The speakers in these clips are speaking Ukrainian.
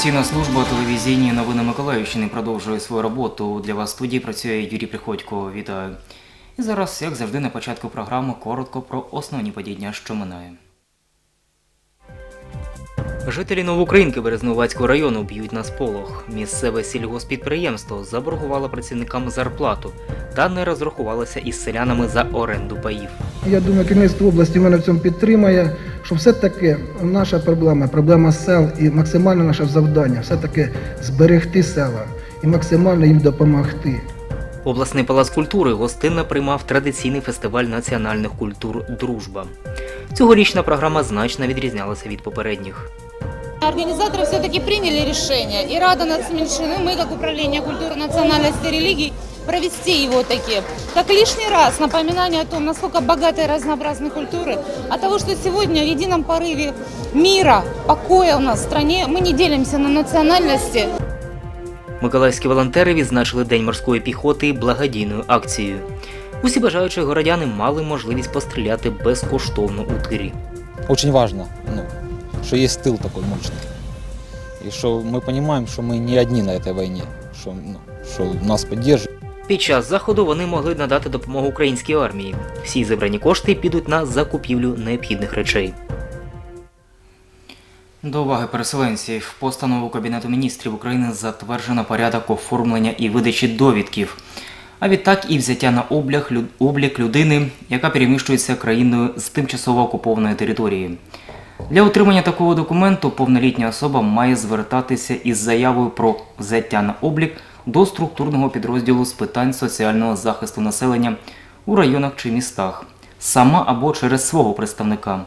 Інформаційна служба телевізійні новини Миколаївщини продовжує свою роботу. Для вас в студії працює Юрій Приходько. Вітаю. І зараз, як завжди, на початку програми коротко про основні події що минає. Жителі Новоукраїнки Березнувацького району б'ють на сполох. Місцеве сільгоспідприємство заборгувало працівникам зарплату та не розрахувалося із селянами за оренду паїв. Я думаю, керівництво області мене в цьому підтримає, що все-таки наша проблема, проблема сел і максимальне наше завдання все-таки зберегти села і максимально їм допомогти. Обласний палац культури гостинно приймав традиційний фестиваль національних культур Дружба. Цьогорічна програма значно відрізнялася від попередніх. Организаторы все-таки приняли решение, и Рада нацменьшины, мы, как Управление культуры, национальности и религий, провести его таки. Как лишний раз напоминание о том, насколько богатая и разнообразны культуры, о того, что сегодня в едином порыве мира, покоя у нас в стране, мы не делимся на национальности, Миколаївські волонтери відзначили День морської піхоти благодійною акцією. Усі бажаючі городяни мали можливість постріляти безкоштовно у тирі. очень важно, ну, что есть тыл такой мощный. И что мы понимаем, что мы не одни на этой войне, что, ну, что нас поддерживают. Під час заходу вони могли надати допомогу українській армії. Всі зібрані кошти підуть на закупівлю необхідних речей. До уваги переселенців постанову Кабінету міністрів України затверджено порядок оформлення і видачі довідків, а відтак і взяття на облік, лю- облік людини, яка переміщується країною з тимчасово окупованої території. Для отримання такого документу повнолітня особа має звертатися із заявою про взяття на облік до структурного підрозділу з питань соціального захисту населення у районах чи містах, сама або через свого представника.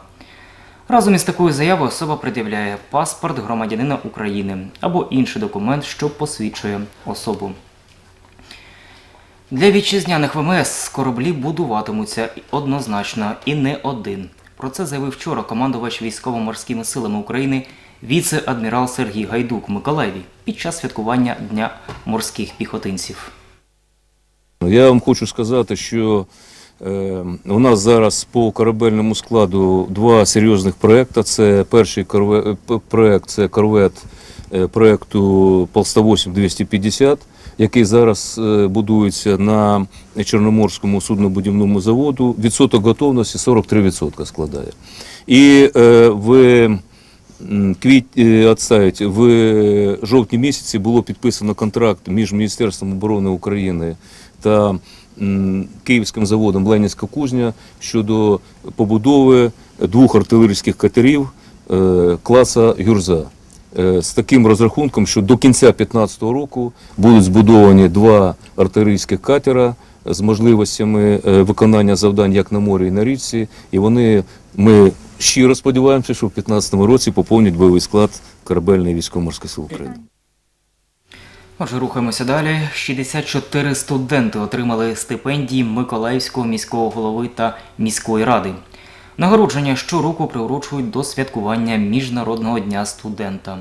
Разом із такою заявою особа пред'являє паспорт громадянина України або інший документ, що посвідчує особу. Для вітчизняних ВМС кораблі будуватимуться однозначно і не один. Про це заявив вчора командувач військово-морськими силами України віце-адмірал Сергій Гайдук в Миколаєві під час святкування Дня морських піхотинців. Я вам хочу сказати, що е, у нас зараз по корабельному складу два серйозних проекти. Це перший корве, проект це корвет е, проекту Полста 250 який зараз е, будується на Чорноморському суднобудівному заводу. Відсоток готовності 43% складає. І е, в М, Квіт е, отставить, в жовтні місяці було підписано контракт між Міністерством оборони України та Київським заводом Ленінська кузня щодо побудови двох артилерійських катерів е, класа Гюрза. Е, З таким розрахунком, що до кінця 2015 року будуть збудовані два артилерійських катера з можливостями е, виконання завдань як на морі, і на річці. І вони ми щиро сподіваємося, що в 2015 році поповнять бойовий склад корабельної військово-морської сил України. Отже, рухаємося далі. 64 студенти отримали стипендії Миколаївського міського голови та міської ради. Нагородження щороку приурочують до святкування Міжнародного дня студента.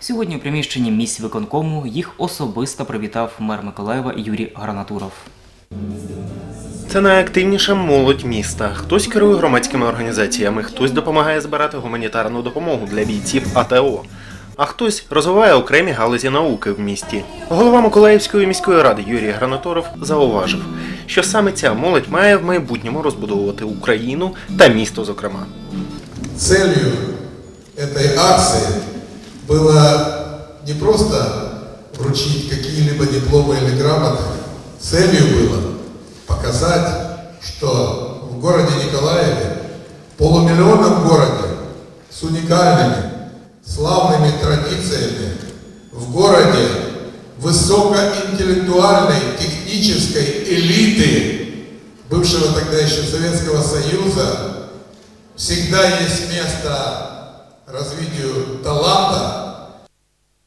Сьогодні у приміщенні місць виконкому їх особисто привітав мер Миколаєва Юрій Гранатуров. Це найактивніша молодь міста. Хтось керує громадськими організаціями, хтось допомагає збирати гуманітарну допомогу для бійців АТО, а хтось розвиває окремі галузі науки в місті. Голова Миколаївської міської ради Юрій Гранаторов зауважив, що саме ця молодь має в майбутньому розбудовувати Україну та місто, зокрема. Целью этой акции было не просто вручить какие-либо дипломы или грамоты. Целью было показать, что в городе Николаеве, полумиллионном городе с уникальными, Славными традициями, в городе высокоинтеллектуальной технической элиты бывшего тогда еще Советского Союза, всегда есть место развитию таланта,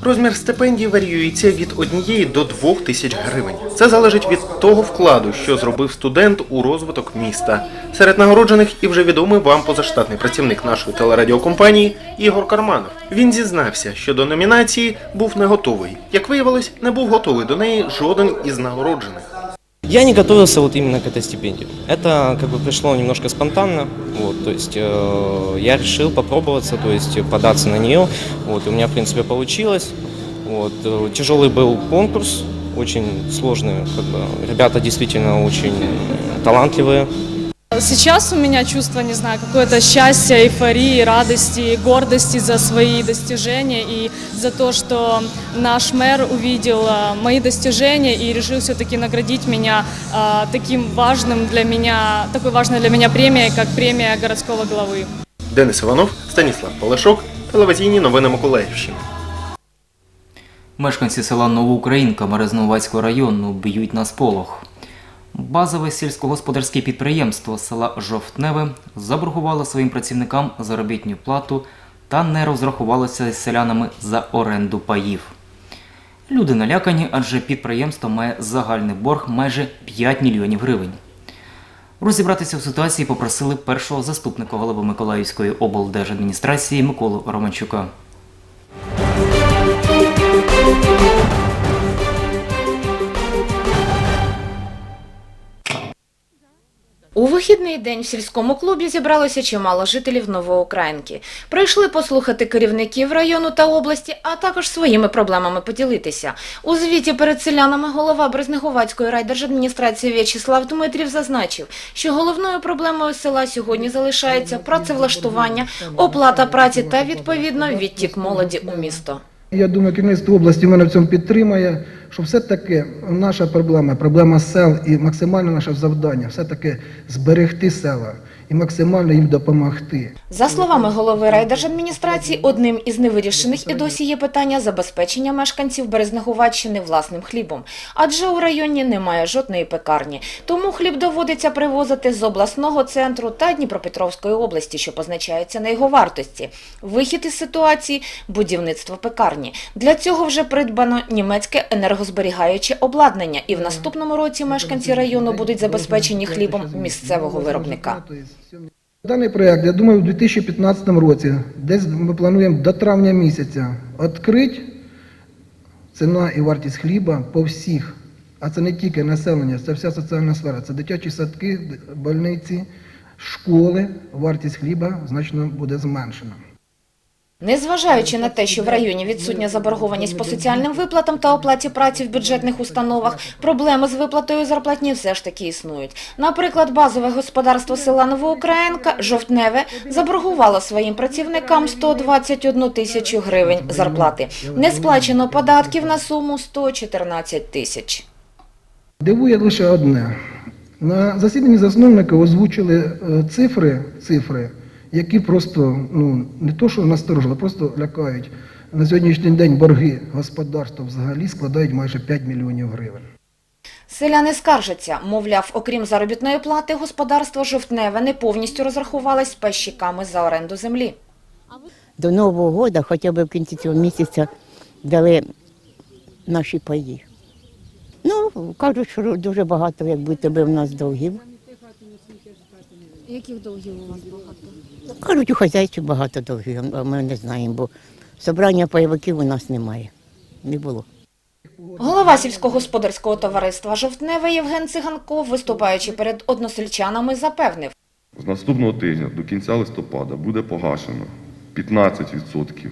Розмір стипендії варіюється від однієї до двох тисяч гривень. Це залежить від того вкладу, що зробив студент у розвиток міста. Серед нагороджених і вже відомий вам позаштатний працівник нашої телерадіокомпанії Ігор Карманов. Він зізнався, що до номінації був не готовий. Як виявилось, не був готовий до неї жоден із нагороджених. Я не готовился вот именно к этой стипендии. Это как бы пришло немножко спонтанно, вот, то есть э, я решил попробоваться, то есть податься на нее, вот, и у меня, в принципе, получилось. Вот, э, тяжелый был конкурс, очень сложный, как бы, ребята действительно очень талантливые, Сейчас у меня чувство, не знаю, какое-то счастья, эйфории, радости, гордости за свои достижения и за то, что наш мэр увидел а, мои достижения и решил все-таки наградить меня а, таким важным для меня, такой важной для меня премией, как премия городского главы. Денис Іванов, Станіслав Полешок, телевізійні новини Миколаївщини. Мешканці села Новоукраїнка Березновацького району б'ють на сполох. Базове сільськогосподарське підприємство села Жовтневе заборгувало своїм працівникам заробітну плату та не розрахувалося з селянами за оренду паїв. Люди налякані, адже підприємство має загальний борг майже 5 мільйонів гривень. Розібратися в ситуації попросили першого заступника голови Миколаївської облдержадміністрації Миколу Романчука. У вихідний день в сільському клубі зібралося чимало жителів Новоукраїнки. Прийшли послухати керівників району та області, а також своїми проблемами поділитися. У звіті перед селянами голова Брезнегувацької райдержадміністрації В'ячеслав Дмитрів зазначив, що головною проблемою села сьогодні залишається працевлаштування, оплата праці та відповідно відтік молоді у місто. Я думаю, керівництво області мене в цьому підтримає, що все-таки наша проблема, проблема сел і максимальне наше завдання все-таки зберегти села і максимально їм допомогти. За словами голови райдержадміністрації, одним із невирішених і досі є питання забезпечення мешканців Березнегуваччини власним хлібом. Адже у районі немає жодної пекарні. Тому хліб доводиться привозити з обласного центру та Дніпропетровської області, що позначається на його вартості. Вихід із ситуації – будівництво пекарні. Для цього вже придбано німецьке енергозберігаюче обладнання, і в наступному році мешканці району будуть забезпечені хлібом місцевого виробника. Даний проєкт, я думаю, у 2015 році, десь ми плануємо до травня місяця відкрити ціна і вартість хліба по всіх. А це не тільки населення, це вся соціальна сфера. Це дитячі садки, больниці, школи. Вартість хліба значно буде зменшена. Незважаючи на те, що в районі відсутня заборгованість по соціальним виплатам та оплаті праці в бюджетних установах, проблеми з виплатою зарплатні все ж таки існують. Наприклад, базове господарство села Новоукраїнка Жовтневе заборгувало своїм працівникам 121 тисячу гривень зарплати. Не сплачено податків на суму 114 тисяч. Дивує лише одне. На засіданні засновника озвучили е, цифри, цифри, які просто ну, не то, що насторожили, просто лякають. На сьогоднішній день борги господарства взагалі складають майже 5 мільйонів гривень. Селяни скаржаться, мовляв, окрім заробітної плати, господарство Жовтневе не повністю розрахувалось з пащиками за оренду землі. до Нового року, хоча б в кінці цього місяця, дали наші паї. Ну, кажуть, що дуже багато, як будто би в нас довгів. Яких долгів у вас багато? Кажуть, у хазяйчі багато довгів, а ми не знаємо, бо собрання пайовиків у нас немає. Не було. Голова сільськогосподарського товариства Жовтневе Євген Циганков, виступаючи перед односельчанами, запевнив, З наступного тижня до кінця листопада буде погашено 15%,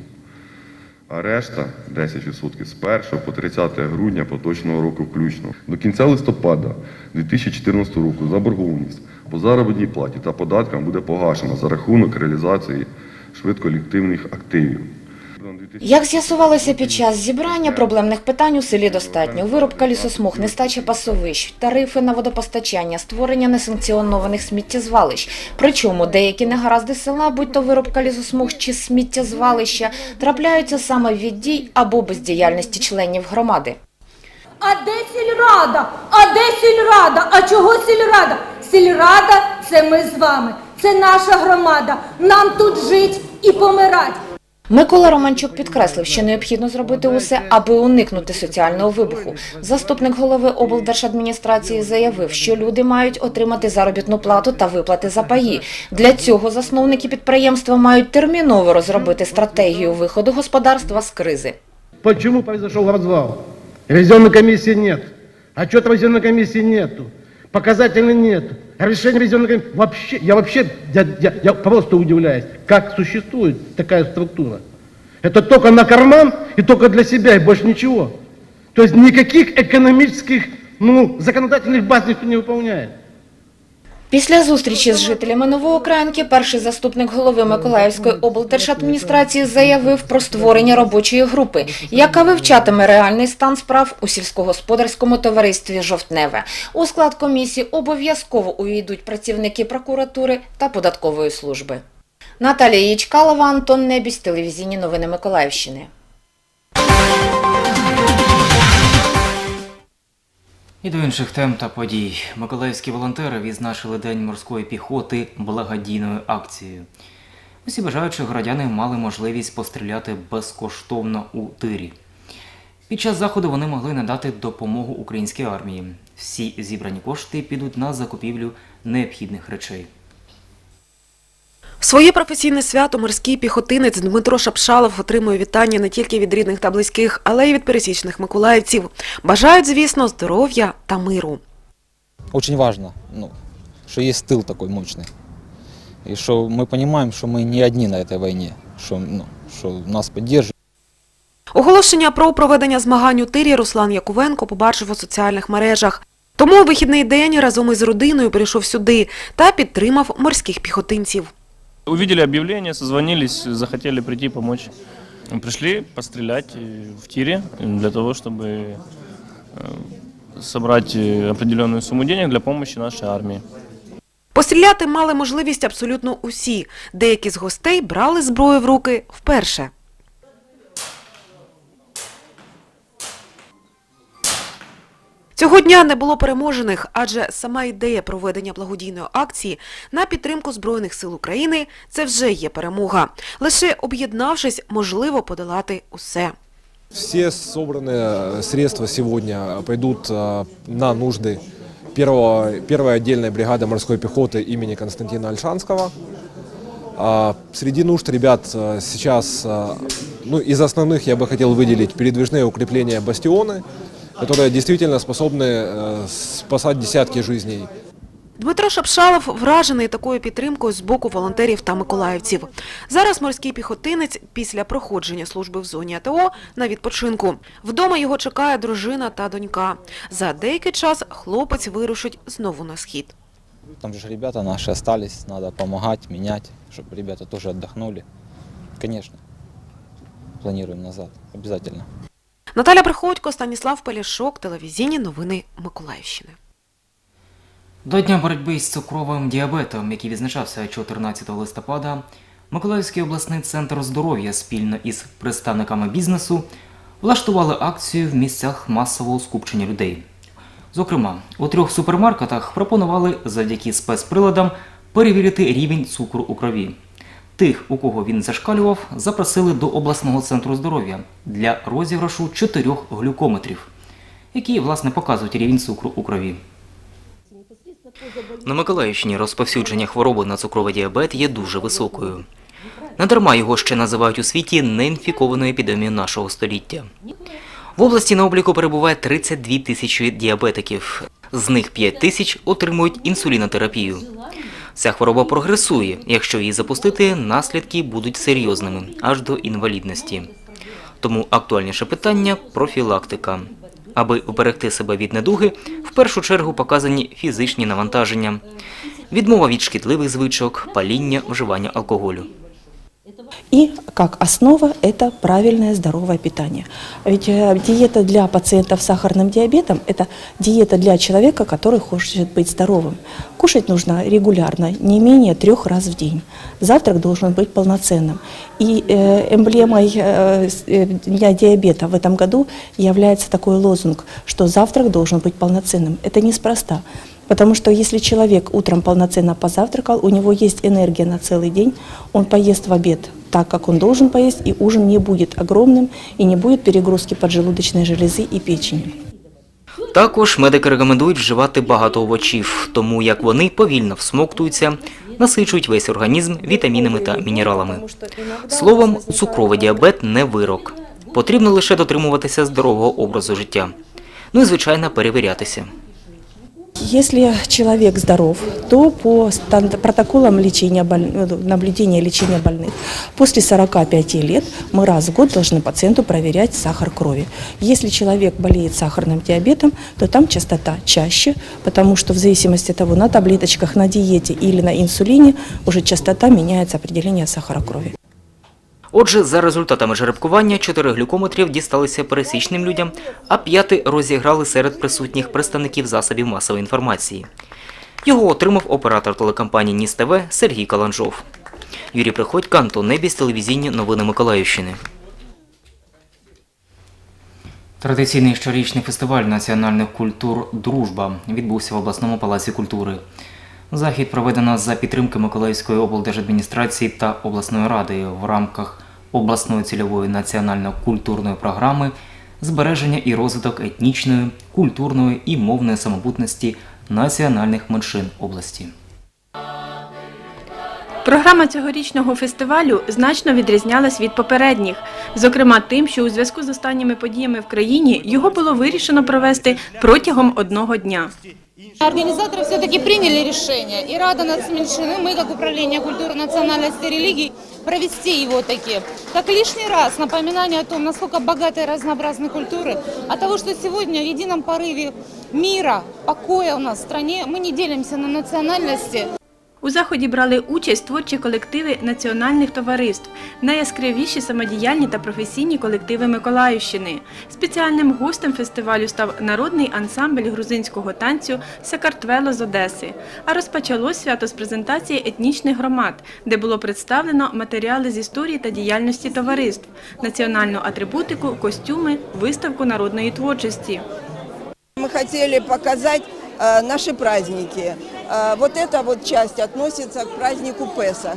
а решта 10% з 1 по 30 грудня поточного року включно. До кінця листопада 2014 року заборгованість по заробітній платі та податкам буде погашена за рахунок реалізації швидколіктивних активів. Як з'ясувалося під час зібрання, проблемних питань у селі достатньо. Вирубка лісосмуг, нестача пасовищ, тарифи на водопостачання, створення несанкціонованих сміттєзвалищ. Причому деякі негаразди села, будь то вирубка лісосмуг чи сміттєзвалища, трапляються саме від дій або бездіяльності членів громади. А де сільрада? А де сільрада? А чого сільрада? Сільрада це ми з вами. Це наша громада. Нам тут жить і помирать. Микола Романчук підкреслив, що необхідно зробити усе, аби уникнути соціального вибуху. Заступник голови облдержадміністрації заявив, що люди мають отримати заробітну плату та виплати за паї. Для цього засновники підприємства мають терміново розробити стратегію виходу господарства з кризи. Почему произошел развал? Ревизионной комиссии нет. Отчета ревизионной комиссии нету Показателей нет. Решение ревизионной комиссии вообще, я вообще, я, я, я просто удивляюсь, как существует такая структура. Это только на карман и только для себя, и больше ничего. То есть никаких экономических, ну, законодательных баз никто не выполняет. Після зустрічі з жителями Новоукраїнки перший заступник голови Миколаївської облдержадміністрації заявив про створення робочої групи, яка вивчатиме реальний стан справ у сільськогосподарському товаристві «Жовтневе». У склад комісії обов'язково увійдуть працівники прокуратури та податкової служби. Наталія Ячкалова, Антон Небісь, телевізійні новини Миколаївщини. І до інших тем та подій. Миколаївські волонтери відзначили День морської піхоти благодійною акцією. Усі бажаючі городяни мали можливість постріляти безкоштовно у тирі. Під час заходу вони могли надати допомогу українській армії. Всі зібрані кошти підуть на закупівлю необхідних речей. Своє професійне свято морський піхотинець Дмитро Шапшалов отримує вітання не тільки від рідних та близьких, але й від пересічних миколаївців. Бажають, звісно, здоров'я та миру. Очень важно, ну, что есть тыл такой мощный. И что мы понимаем, что мы не одни на этой войне, что, ну, что нас поддерживают. Оголошення про проведення змагань у тирі Руслан Якувенко побачив у соціальних мережах. Тому у вихідний день разом із родиною прийшов сюди та підтримав морських піхотинців. Увидели объявление, созвонились, захотели прийти помочь. Пришли пострелять э, в тире для того, чтобы э, собрать э, определенную сумму денег для помощи нашей армии. Постріляти мали можливість абсолютно усі. Деякі з гостей брали зброю в руки вперше. Цього дня не було переможених, адже сама ідея проведення благодійної акції на підтримку Збройних сил України – це вже є перемога. Лише об'єднавшись, можливо подолати усе. Все собранные средства сегодня пойдут э, на нужды первого, первой отдельной бригады морской пехоты имени Константина Альшанского. А Среди нужд ребят э, сейчас, э, ну, из основных я бы хотел выделить передвижные укрепления бастионы, которые действительно способны э, спасать десятки жизней. Дмитро Шапшалов вражений такою підтримкою з боку волонтерів та миколаївців. Зараз морський піхотинець після проходження служби в зоні АТО на відпочинку. Вдома його чекає дружина та донька. За деякий час хлопець вирушить знову на схід. Там же ж ребята наши остались, надо помогать, менять, чтобы ребята тоже отдохнули. Конечно, планируем назад, обязательно. Наталя Приходько, Станіслав Пелішок, телевізійні новини Миколаївщини. До Дня боротьби з цукровим діабетом, який відзначався 14 листопада, Миколаївський обласний центр здоров'я спільно із представниками бізнесу влаштували акцію в місцях масового скупчення людей. Зокрема, у трьох супермаркетах пропонували завдяки спецприладам перевірити рівень цукру у крові. Тих, у кого він зашкалював, запросили до обласного центру здоров'я для розіграшу чотирьох глюкометрів, які власне показують рівень цукру у крові. На Миколаївщині розповсюдження хвороби на цукровий діабет є дуже високою. Надарма його ще називають у світі неінфікованою епідемією нашого століття. В області на обліку перебуває 32 тисячі діабетиків. З них 5 тисяч отримують інсулінотерапію. Ця хвороба прогресує. Якщо її запустити, наслідки будуть серйозними, аж до інвалідності. Тому актуальніше питання – профілактика. Аби уберегти себе від недуги, в першу чергу показані фізичні навантаження, відмова від шкідливих звичок, паління, вживання алкоголю. И как основа это правильное здоровое питание. Ведь э, диета для пациентов с сахарным диабетом – это диета для человека, который хочет быть здоровым. Кушать нужно регулярно, не менее трех раз в день. Завтрак должен быть полноценным. И э, эмблемой э, Дня диабета в этом году является такой лозунг, что завтрак должен быть полноценным. Это неспроста. Потому что если человек утром полноценно позавтракал, у него есть энергия на целый день, он поест в обед так, как он должен поесть, и ужин не будет огромным, и не будет перегрузки поджелудочной железы и печени. Також медики рекомендують вживати багато овочів, тому як вони повільно всмоктуються, насичують весь організм вітамінами та мінералами. Словом, цукровий діабет не вирок. Потрібно лише дотримуватися здорового образу життя. Ну і, звичайно, перевірятися. Если человек здоров, то по протоколам лечения э, наблюдения лечения больных после 45 лет мы раз в год должны пациенту проверять сахар крови. Если человек болеет сахарным диабетом, то там частота чаще, потому что в зависимости от того, на таблеточках, на диете или на инсулине, уже частота меняется определение сахара крови. Отже, за результатами жеребкування, чотири глюкометрів дісталися пересічним людям, а п'яти розіграли серед присутніх представників засобів масової інформації. Його отримав оператор телекомпанії Ніс ТВ Сергій Каланжов. Юрій Приходько, Антон Небіс, телевізійні новини Миколаївщини. Традиційний щорічний фестиваль національних культур Дружба відбувся в обласному палаці культури. Захід проведено за підтримки Миколаївської облдержадміністрації та обласної ради в рамках обласної цільової національно-культурної програми збереження і розвиток етнічної, культурної і мовної самобутності національних меншин області. Програма цьогорічного фестивалю значно відрізнялась від попередніх, зокрема тим, що у зв'язку з останніми подіями в країні його було вирішено провести протягом одного дня. Организаторы все-таки приняли решение, и Рада нацменьшины, мы как Управление культуры, национальности и религий, провести его таки. Как лишний раз напоминание о том, насколько богатая и разнообразна культуры, от того, что сегодня в едином порыве мира, покоя у нас в стране, мы не делимся на национальности, У заході брали участь творчі колективи національних товариств, найяскравіші самодіяльні та професійні колективи Миколаївщини. Спеціальним гостем фестивалю став народний ансамбль грузинського танцю Сакартвело з Одеси. А розпочалось свято з презентації етнічних громад, де було представлено матеріали з історії та діяльності товариств, національну атрибутику, костюми, виставку народної творчості. Мы хотели показать э, наши праздники. Э, вот эта вот часть относится к празднику Песах.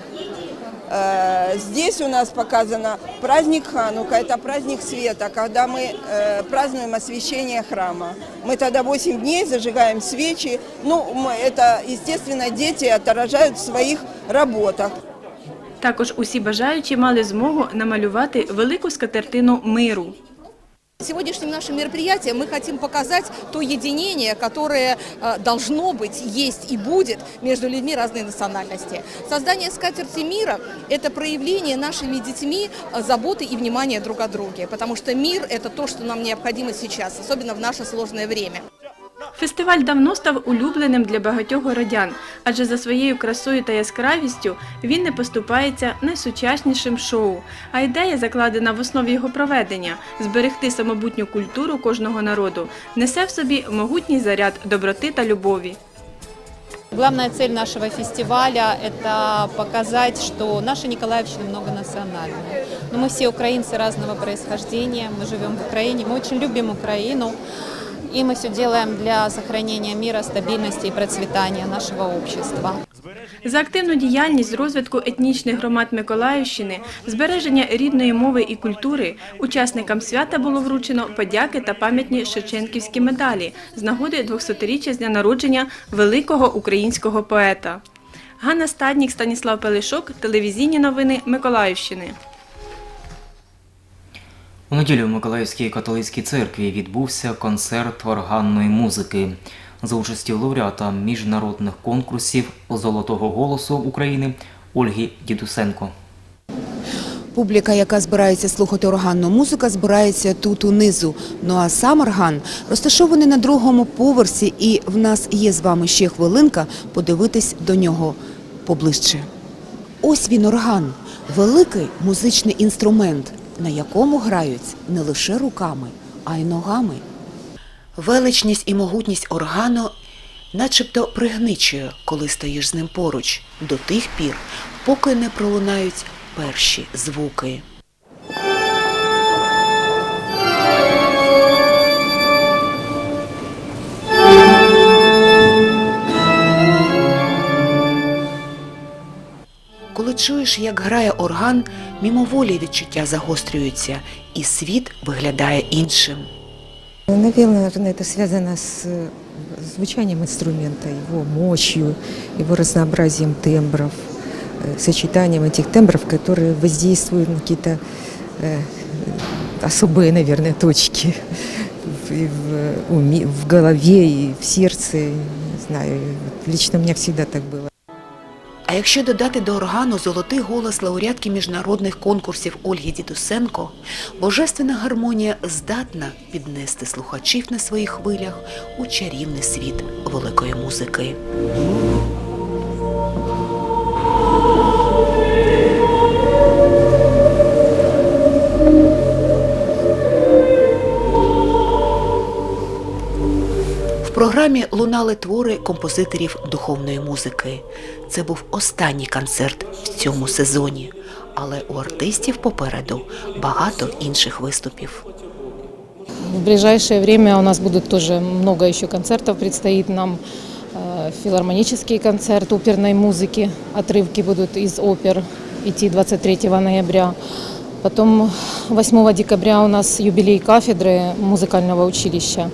Э, здесь у нас показано праздник Ханука, это праздник света, когда мы э, празднуем освящение храма. Мы тогда 8 дней зажигаем свечи. Ну, мы- это, естественно, дети отражают в своих работах. Також усі бажаючі мали змогу намалювати велику скатертину миру. Сегодняшним нашим мероприятием мы хотим показать то единение, которое э, должно быть, есть и будет между людьми разной национальности. Создание скатерти мира – это проявление нашими детьми э, заботы и внимания друг о друге, потому что мир – это то, что нам необходимо сейчас, особенно в наше сложное время. Фестиваль давно став улюбленим для багатьох городян, адже за своєю красою та яскравістю він не поступається найсучаснішим шоу. А ідея, закладена в основі його проведення зберегти самобутню культуру кожного народу, несе в собі могутній заряд доброти та любові. Главная цель нашего фестиваля – это показать, что наша Николаевщина многонациональная. Но мы все украинцы разного происхождения, мы живем в Украине, мы очень любим Украину, и мы все делаем для сохранения мира, стабильности и процветания нашего общества. За активну діяльність розвитку етнічних громад Миколаївщини, збереження рідної мови і культури учасникам свята було вручено подяки та пам'ятні Шевченківські медалі з нагоди 200-річчя з дня народження великого українського поета. Ганна Стаднік, Станіслав Пелешок, телевізійні новини Миколаївщини. У неділю в Миколаївській католицькій церкві відбувся концерт органної музики за участю лауреата міжнародних конкурсів Золотого голосу України Ольги Дідусенко. Публіка, яка збирається слухати органну музику, збирається тут унизу. Ну а сам орган розташований на другому поверсі, і в нас є з вами ще хвилинка подивитись до нього поближче. Ось він орган, великий музичний інструмент, на якому грають не лише руками, а й ногами. Величність і могутність органу начебто пригничує, коли стоїш з ним поруч, до тих пір, поки не пролунають перші звуки. Коли чуєш, як грає орган, мимоволі відчуття загострюються, і світ виглядає іншим. Наверное, это связано с э, звучанием инструмента, его мощью, его разнообразием тембров, э, сочетанием этих тембров, которые воздействуют на какие-то э, особые, наверное, точки в, и в, уме, в голове и в сердце. знаю, вот лично у меня всегда так было. А якщо додати до органу золотий голос лауреатки міжнародних конкурсів Ольги Дідусенко, божественна гармонія здатна піднести слухачів на своїх хвилях у чарівний світ великої музики. програмі лунали твори композиторів духовної музики. Це був останній концерт в цьому сезоні, але у артистів попереду багато інших виступів. В ближайшее время у нас будут тоже много еще концертов. Предстоит нам э, филармонический концерт оперной музыки. Отрывки будут из опер идти 23 ноября. Потом 8 декабря у нас юбилей кафедры музыкального училища.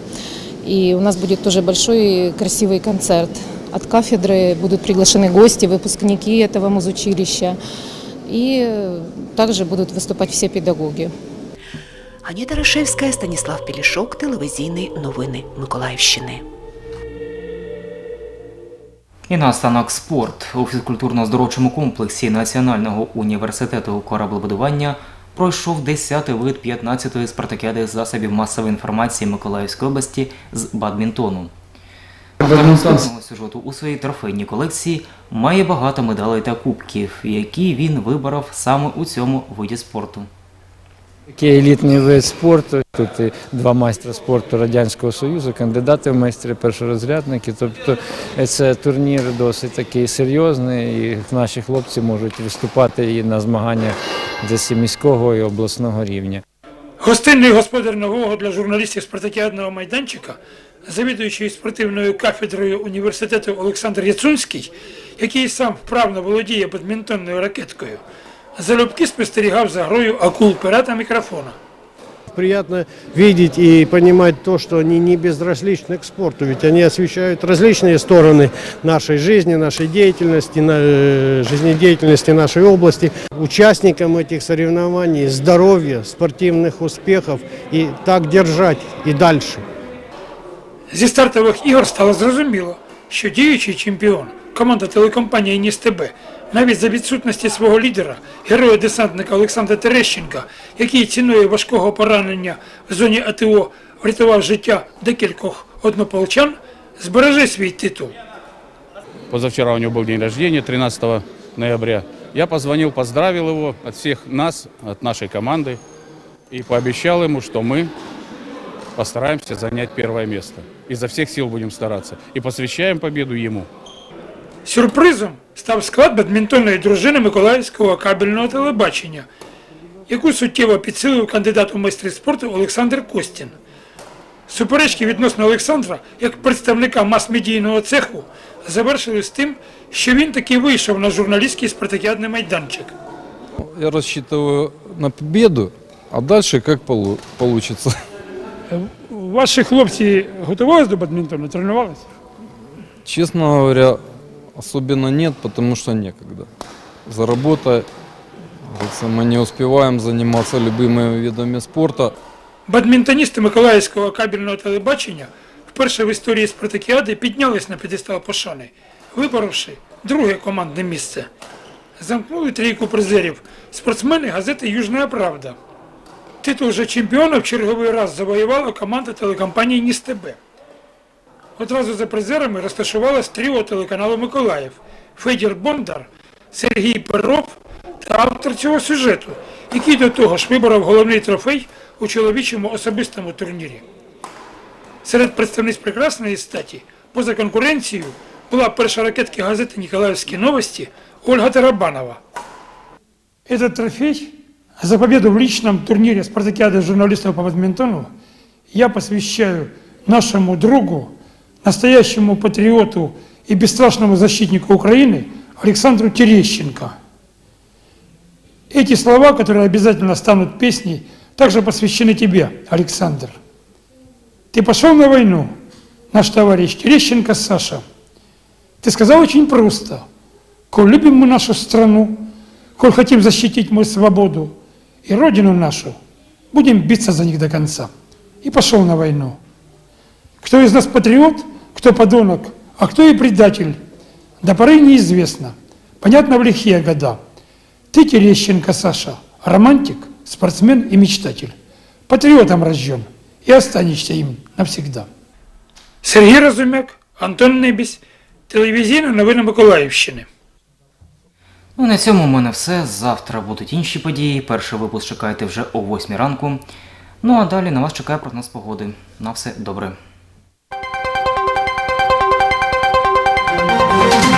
И у нас будет тоже большой и красивый концерт. От кафедры будут приглашены гости, выпускники этого музучилища. И э, также будут выступать все педагоги. Аніта Рашевська, Станіслав Пілішок, телевізійні новини Миколаївщини. І наостанок спорт у фізкультурно-здоровчому комплексі Національного університету кораблебудування пройшов 10-й вид 15-ї спартакіади засобів масової інформації Миколаївської області з бадмінтону. Автор сюжету у своїй трофейній колекції має багато медалей та кубків, які він виборов саме у цьому виді спорту. Такий елітний вид спорту. Тут два майстра спорту Радянського Союзу, кандидати в майстри, першорозрядники. Тобто це турнір досить такий серйозний, і наші хлопці можуть виступати і на змаганнях десь і міського і обласного рівня. Гостинний господар нового для журналістів спартакіадного майданчика, завідуючий спортивною кафедрою університету Олександр Яцунський, який сам вправно володіє бадмінтонною ракеткою, залюбки спостерігав за грою акул пера та мікрофона. Приятно видеть и понимать то, что они не безразличны к спорту, ведь они освещают различные стороны нашей жизни, нашей деятельности, на- э, жизнедеятельности нашей области. Участникам этих соревнований здоровья, спортивных успехов и так держать и дальше. Зі стартових ігор стало зрозуміло, що діючий чемпіон, команда телекомпанії НІСТБ, навіть за відсутності свого лідера, героя-десантника Олександра Терещенка, який ціною важкого поранення в зоні АТО врятував життя декількох однополчан, збереже свій титул. Позавчера у него был день рождения, 13 ноября. Я позвонил, поздравил его от всех нас, от нашей команды, и пообещал ему, что мы постараемся занять первое место. Изо всех сил будем стараться. И посвящаем победу ему. Сюрпризом став склад бадмінтонної дружини Миколаївського кабельного телебачення, яку суттєво підсилив кандидат у майстри спорту Олександр Костін. Суперечки відносно Олександра, як представника мас-медійного цеху, завершились тим, що він таки вийшов на журналістський спартакіадний майданчик. Я рассчитываю на победу, а как полу- получится. Ваші хлопці готувалися до бадмінтону, тренувалися? Честно говоря, особенно нет, потому что некогда. За работой, мы не успеваем заниматься любимыми видами спорта. Бадмінтоністи Миколаївського кабельного телебачення вперше в історії спартакіади піднялись на п'єдестал пошани, виборовши друге командне місце. Замкнули трійку призерів спортсмени газети Южна Правда. Титул же чемпіона в черговий раз завоювала команда телекомпанії Ністебе. Одразу за призерами розташувалось тріо телеканалу Миколаїв Федір Бондар, Сергій Перов та автор цього сюжету, який до того ж виборов головний трофей у чоловічому особистому турнірі. Серед представниць прекрасної статі, поза конкуренцією, була перша ракетка газети «Николаевские новости» Ольга Тарабанова. Этот трофей за победу в личном турнире спартакиады журналистов по бадминтону я посвящаю нашему другу, настоящему патриоту и бесстрашному защитнику Украины Александру Терещенко. Эти слова, которые обязательно станут песней, также посвящены тебе, Александр. Ты пошел на войну, наш товарищ Терещенко Саша. Ты сказал очень просто. Коль любим мы нашу страну, коль хотим защитить мы свободу и родину нашу, будем биться за них до конца. И пошел на войну. Кто из нас патриот, кто подонок, А кто и предатель? До поры неизвестно. Понятно в лихие года. Ты, Терещенко Саша, романтик, спортсмен и мечтатель. Патриотом рожден и останешься им навсегда. Сергій Разумяк, Антон Небісь, телевізійна новини Миколаївщини. Ну на цьому у мене все. Завтра будуть інші події. Перший випуск чекайте вже о 8 ранку. Ну а далі на вас чекає прогноз погоди. На все добре. Thank you.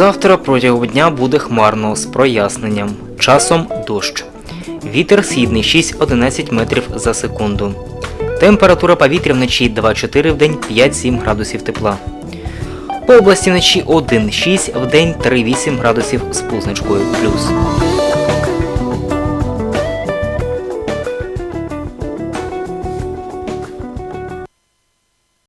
Завтра протягом дня буде хмарно з проясненням. Часом дощ. Вітер східний 6-11 метрів за секунду. Температура повітря вночі 2-4 в день 5-7 градусів тепла. По області вночі 1-6 в день 3-8 градусів з позначкою плюс.